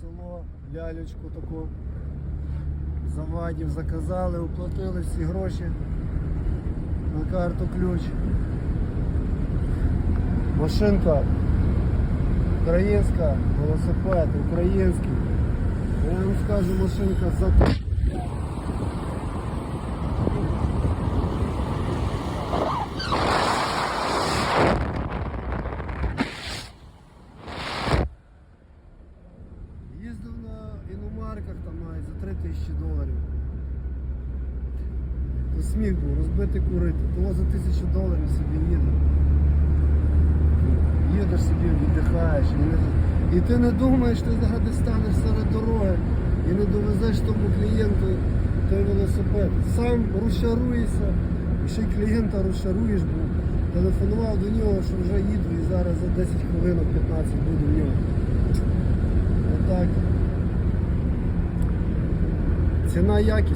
село, лялечку таку завадів, заказали, оплатили всі гроші на карту ключ. Машинка українська, велосипед український. Я вам скажу, машинка за Їздив на іномарках там навіть за 3 тисячі доларів. То сміх був, розбити курити. Того за тисячу доларів собі їде. Їдеш собі, віддихаєш. І, ти не думаєш, ти зараз станеш серед дороги і не довезеш тому клієнту той велосипед. Сам розчаруєшся, і ще й клієнта розчаруєш, бо телефонував до нього, що вже їду і зараз за 10 хвилин 15 буду в нього. Ціна якість.